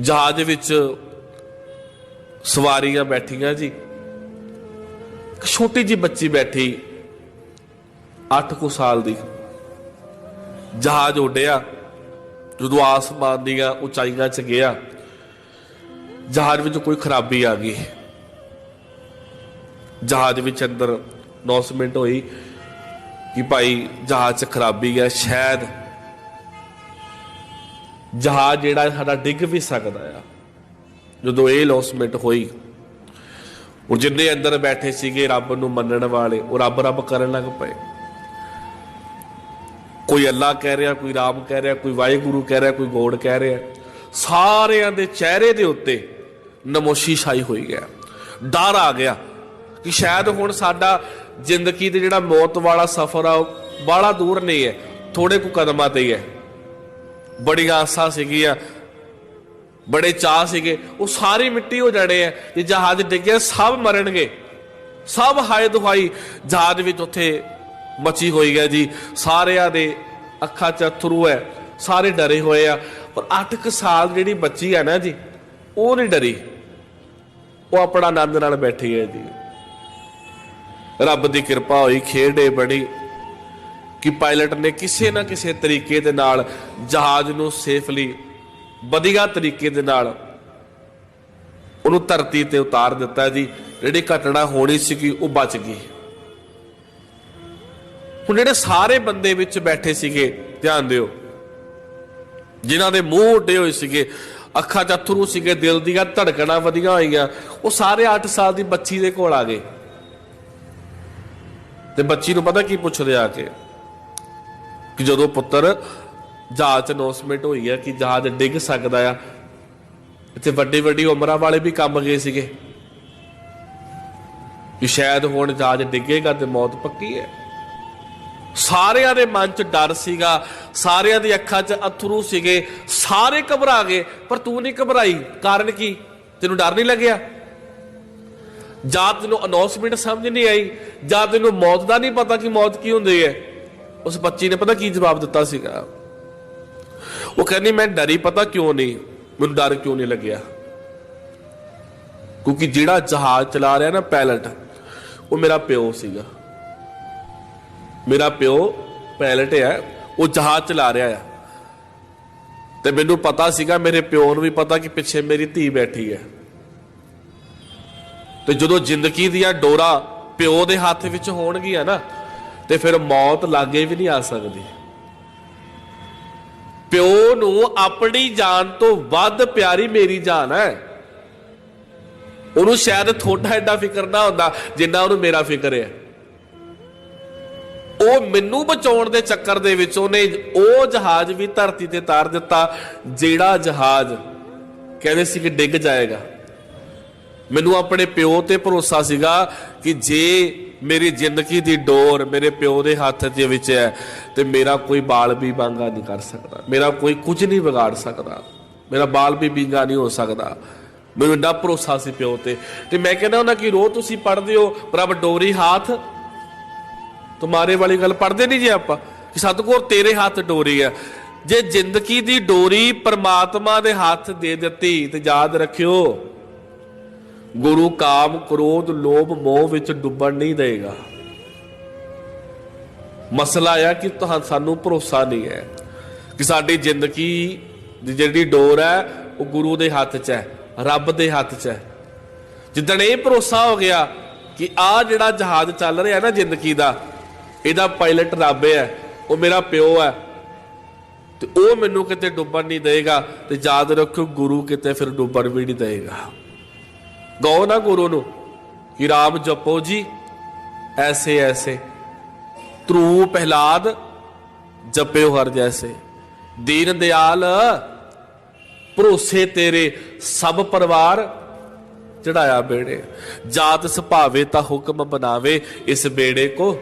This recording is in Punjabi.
ਜਹਾਜ਼ ਵਿੱਚ ਸਵਾਰੀਆਂ ਬੈਠੀਆਂ ਜੀ। ਇੱਕ ਛੋਟੀ ਜੀ ਬੱਚੀ ਬੈਠੀ 8 ਕੁ ਸਾਲ ਦੀ। ਜਹਾਜ਼ ਉੱਡਿਆ, ਜਦੋਂ ਆਸਮਾਨ ਦੀਆਂ ਉਚਾਈਆਂ 'ਚ ਗਿਆ, ਜਹਾਜ਼ ਵਿੱਚ ਕੋਈ ਖਰਾਬੀ ਆ ਗਈ। ਜਹਾਜ਼ ਵਿੱਚ ਅੰਦਰ ਅਨਾਉਂਸਮੈਂਟ ਹੋਈ ਕਿ ਭਾਈ ਜਹਾਜ਼ 'ਚ ਖਰਾਬੀ ਹੈ ਸ਼ਾਇਦ ਜਹਾਜ਼ ਜਿਹੜਾ ਸਾਡਾ ਡਿੱਗ ਵੀ ਸਕਦਾ ਆ। ਜਦੋਂ ਇਹ ਅਨਾਉਂਸਮੈਂਟ ਹੋਈ ਉਹ ਜਿੰਨੇ ਅੰਦਰ ਬੈਠੇ ਸੀਗੇ ਰੱਬ ਨੂੰ ਮੰਨਣ ਵਾਲੇ, ਉਹ ਰੱਬ ਰੱਬ ਕਰਨ ਲੱਗ ਪਏ। ਕੋਈ ਅੱਲਾ ਕਹਿ ਰਿਹਾ, ਕੋਈ ਰਾਮ ਕਹਿ ਰਿਹਾ, ਕੋਈ ਵਾਹਿਗੁਰੂ ਕਹਿ ਰਿਹਾ, ਕੋਈ ਗੋਡ ਕਹਿ ਰਿਹਾ। ਸਾਰਿਆਂ ਦੇ ਚਿਹਰੇ ਦੇ ਉੱਤੇ ਨਮੋਸ਼ੀ ਛਾਈ ਹੋਈ ਗਿਆ ਡਰ ਆ ਗਿਆ ਕਿ ਸ਼ਾਇਦ ਹੁਣ ਸਾਡਾ ਜ਼ਿੰਦਗੀ ਦੇ ਜਿਹੜਾ ਮੌਤ ਵਾਲਾ ਸਫ਼ਰ ਆ, ਉਹ ਬਾਹਲਾ ਦੂਰ ਨਹੀਂ ਹੈ ਥੋੜੇ ਕੁ ਕਦਮਾਂ ਤੇ ਹੀ ਹੈ। ਬੜੀ ਆਸਾਂ ਸੀਗੀਆਂ, ਬੜੇ ਚਾਹ ਸੀਗੇ। ਉਹ ਸਾਰੀ ਮਿੱਟੀ ਹੋ ਜਾਣੇ ਆ, ਜੇ ਜਹਾਜ਼ ਡਿੱਗਿਆ, ਸਭ ਮਰਨਗੇ। ਸਭ ਹਾਏ ਦੁਹਾਈ ਜਹਾਜ਼ ਵਿੱਚ ਉੱਥੇ ਮਚੀ ਹੋਈ ਹੈ ਜੀ। ਸਾਰਿਆਂ ਦੇ ਅੱਖਾਂ 'ਚ ਅਥਰੂ ਹੈ, ਸਾਰੇ ਡਰੇ ਹੋਏ ਆ। ਪਰ 8 ਕੁ ਸਾਲ ਜਿਹੜੀ ਬੱਚੀ ਆ ਨਾ ਜੀ, ਉਹ ਨਹੀਂ ਡਰੀ। ਉਹ ਆਪਣਾ ਆਨੰਦ ਨਾਲ ਬੈਠੀ ਹੈ ਜੀ। ਰੱਬ ਦੀ ਕਿਰਪਾ ਹੋਈ, ਖੇਡੇ ਬੜੀ ਕਿ ਪਾਇਲਟ ਨੇ ਕਿਸੇ ਨਾ ਕਿਸੇ ਤਰੀਕੇ ਦੇ ਨਾਲ ਜਹਾਜ਼ ਨੂੰ ਸੇਫਲੀ ਵਧੀਆ ਤਰੀਕੇ ਦੇ ਨਾਲ ਉਹਨੂੰ ਧਰਤੀ ਤੇ ਉਤਾਰ ਦਿੱਤਾ ਜੀ। ਜਿਹੜੀ ਘਟਨਾ ਹੋਣੀ ਸੀਗੀ, ਉਹ ਬਚ ਗਈ। ਹੁਣ ਜਿਹੜੇ ਸਾਰੇ ਬੰਦੇ ਵਿੱਚ ਬੈਠੇ ਸੀਗੇ, ਧਿਆਨ ਦਿਓ। ਜਿਨ੍ਹਾਂ ਦੇ ਮੂੰਹ ਉੱਡੇ ਹੋਏ ਸੀਗੇ, ਅੱਖਾਂ 'ਚ ਅਥਰੂ ਸੀਗੇ, ਦਿਲ ਦੀਆਂ ਧੜਕਣਾਂ ਵਧੀਆਂ ਹੋਈਆਂ, ਉਹ ਸਾਰੇ 8 ਸਾਲ ਦੀ ਬੱਚੀ ਦੇ ਕੋਲ ਆ ਗਏ। ਤੇ ਬੱਚੀ ਨੂੰ ਪਤਾ ਕੀ ਪੁੱਛਦੇ ਆ ਕੇ? ਕਿ ਜਦੋਂ ਪੁੱਤਰ ਜਹਾਜ਼ 'ਚ ਅਨਾਉਂਸਮੈਂਟ ਹੋਈ ਹੈ ਕਿ ਜਹਾਜ਼ ਡਿੱਗ ਸਕਦਾ ਆ, ਇੱਥੇ ਵੱਡੀ ਵੱਡੀ ਉਮਰਾਂ ਵਾਲੇ ਵੀ ਕੰਮ ਗਏ ਸੀਗੇ। ਕਿ ਸ਼ਾਇਦ ਹੁਣ ਜਹਾਜ਼ ਡਿੱਗੇਗਾ ਤੇ ਮੌਤ ਪੱਕੀ ਹੈ। ਸਾਰਿਆਂ ਦੇ ਮਨ 'ਚ ਡਰ ਸੀਗਾ, ਸਾਰਿਆਂ ਦੀ ਅੱਖਾਂ 'ਚ ਅਥਰੂ ਸੀਗੇ, ਸਾਰੇ ਘਬਰਾ ਗਏ, ਪਰ ਤੂੰ ਨਹੀਂ ਘਬਰਾਈ। ਕਾਰਨ ਕੀ? ਤੈਨੂੰ ਡਰ ਨਹੀਂ ਲੱਗਿਆ? ਜਾਂ ਤੈਨੂੰ ਅਨਾਉਂਸਮੈਂਟ ਸਮਝ ਨਹੀਂ ਆਈ? ਜਾਂ ਤੈਨੂੰ ਮੌਤ ਦਾ ਨਹੀਂ ਪਤਾ ਕਿ ਮੌਤ ਕੀ ਹੁੰਦੀ ਹੈ? ਉਸ ਬੱਚੀ ਨੇ ਪਤਾ ਕੀ ਜਵਾਬ ਦਿੱਤਾ ਸੀਗਾ? ਉਹ ਕਹਿੰਦੀ, ਮੈਂ ਡਰੀ, ਪਤਾ ਕਿਉਂ ਨਹੀਂ? ਮੈਨੂੰ ਡਰ ਕਿਉਂ ਨਹੀਂ ਲੱਗਿਆ? ਕਿਉਂਕਿ ਜਿਹੜਾ ਜਹਾਜ਼ ਚਲਾ ਰਿਹਾ ਨਾ ਪਾਇਲਟ ਉਹ ਮੇਰਾ ਪਿਓ ਸੀਗਾ। ਮੇਰਾ ਪਿਓ ਪਾਇਲਟ ਹੈ, ਉਹ ਜਹਾਜ਼ ਚਲਾ ਰਿਹਾ ਹੈ ਤੇ ਮੈਨੂੰ ਪਤਾ ਸੀਗਾ, ਮੇਰੇ ਪਿਓ ਨੂੰ ਵੀ ਪਤਾ ਕਿ ਪਿੱਛੇ ਮੇਰੀ ਧੀ ਬੈਠੀ ਹੈ। ਤੇ ਜਦੋਂ ਜ਼ਿੰਦਗੀ ਦੀਆਂ ਡੋਰਾ ਪਿਓ ਦੇ ਹੱਥ ਵਿੱਚ ਹੋਣਗੀਆਂ ਨਾ ਤੇ ਫਿਰ ਮੌਤ ਲਾਗੇ ਵੀ ਨਹੀਂ ਆ ਸਕਦੀ। ਪਿਓ ਨੂੰ ਆਪਣੀ ਜਾਨ ਤੋਂ ਵੱਧ ਪਿਆਰੀ ਮੇਰੀ ਜਾਨ ਹੈ। ਉਹਨੂੰ ਸ਼ਾਇਦ ਥੋੜਾ ਐਡਾ ਫਿਕਰ ਨਾ ਹੁੰਦਾ ਜਿੰਨਾ ਉਹਨੂੰ ਮੇਰਾ ਫਿਕਰ ਹੈ। ਉਹ ਮੈਨੂੰ ਬਚਾਉਣ ਦੇ ਚੱਕਰ ਦੇ ਵਿੱਚ ਉਹਨੇ ਉਹ ਜਹਾਜ਼ ਵੀ ਧਰਤੀ ਤੇ ਤਾਰ ਦਿੱਤਾ, ਜਿਹੜਾ ਜਹਾਜ਼ ਕਹਿੰਦੇ ਸੀ ਕਿ ਡਿੱਗ ਜਾਏਗਾ। ਮੈਨੂੰ ਆਪਣੇ ਪਿਓ ਤੇ ਭਰੋਸਾ ਸੀਗਾ ਕਿ ਜੇ ਮੇਰੀ ਜ਼ਿੰਦਗੀ ਦੀ ਡੋਰ ਮੇਰੇ ਪਿਓ ਦੇ ਹੱਥ ਦੇ ਵਿੱਚ ਹੈ, ਤੇ ਮੇਰਾ ਕੋਈ ਬਾਲ ਵੀ ਬਾਂਗਾ ਨਹੀਂ ਕਰ ਸਕਦਾ। ਮੇਰਾ ਕੋਈ ਕੁਝ ਨਹੀਂ ਵਿਗਾੜ ਸਕਦਾ। ਮੇਰਾ ਬਾਲ ਵੀ ਬਿੰਗਾ ਨਹੀਂ ਹੋ ਸਕਦਾ। ਮੈਨੂੰ ਇੰਨਾ ਭਰੋਸਾ ਸੀ ਪਿਓ ਤੇ। ਤੇ ਮੈਂ ਕਹਿੰਦਾ ਉਹਨਾਂ ਕਿ ਰੋ ਤੁਸੀਂ ਪੜਦੇ ਹੋ, ਪ੍ਰਭ ਡੋਰੀ ਹਾਥ। ਤੁਮਾਰੇ ਵਾਲੀ ਗੱਲ ਪੜਦੇ ਨਹੀਂ ਜੀ ਆਪਾਂ? ਕਿ ਸਤਗੁਰ ਤੇਰੇ ਹੱਥ ਡੋਰੀ ਹੈ। ਜੇ ਜ਼ਿੰਦਗੀ ਦੀ ਡੋਰੀ ਪਰਮਾਤਮਾ ਦੇ ਹੱਥ ਦੇ ਦਿੱਤੀ, ਤੇ ਯਾਦ ਰੱਖਿਓ। ਗੁਰੂ ਕਾਮ ਕ੍ਰੋਧ ਲੋਭ ਮੋਹ ਵਿੱਚ ਡੁੱਬਣ ਨਹੀਂ ਦੇਗਾ। ਮਸਲਾ ਆ ਕਿ ਤੁਹਾਨੂੰ ਸਾਨੂੰ ਭਰੋਸਾ ਨਹੀਂ ਹੈ ਕਿ ਸਾਡੀ ਜ਼ਿੰਦਗੀ ਦੀ ਜਿਹੜੀ ਡੋਰ ਹੈ, ਉਹ ਗੁਰੂ ਦੇ ਹੱਥ 'ਚ ਹੈ, ਰੱਬ ਦੇ ਹੱਥ 'ਚ ਹੈ। ਜਿੱਦਣ ਇਹ ਭਰੋਸਾ ਹੋ ਗਿਆ ਕਿ ਆ ਜਿਹੜਾ ਜਹਾਜ਼ ਚੱਲ ਰਿਹਾ ਨਾ ਜ਼ਿੰਦਗੀ ਦਾ, ਇਹਦਾ ਪਾਇਲਟ ਰੱਬ ਹੈ, ਉਹ ਮੇਰਾ ਪਿਓ ਹੈ, ਤੇ ਉਹ ਮੈਨੂੰ ਕਿਤੇ ਡੁੱਬਣ ਨਹੀਂ ਦੇਗਾ ਤੇ ਯਾਦ ਰੱਖੋ ਗੁਰੂ ਕਿਤੇ ਫਿਰ ਡੁੱਬਣ ਵੀ ਨਹੀਂ ਦੇਗਾ। ਗਓ ਨਾ ਗੁਰੂ ਨੂੰ। ਕਿ ਰਾਮ ਜਪੋ ਜੀ, ਐਸੇ ਐਸੇ। ਤਰੂ ਪਹਿਲਾਦ ਜਪਿਓ ਹਰ ਜੈਸੇ। ਦੀਨ ਦਿਆਲ, ਭਰੋਸੇ ਤੇਰੇ ਸਭ ਪਰਿਵਾਰ, ਚੜਾਇਆ ਬੇੜੇ। ਜਾਤ ਸੁਭਾਵੇ ਤਾਂ ਹੁਕਮ ਬਣਾਵੇ ਇਸ ਬੇੜੇ ਕੋ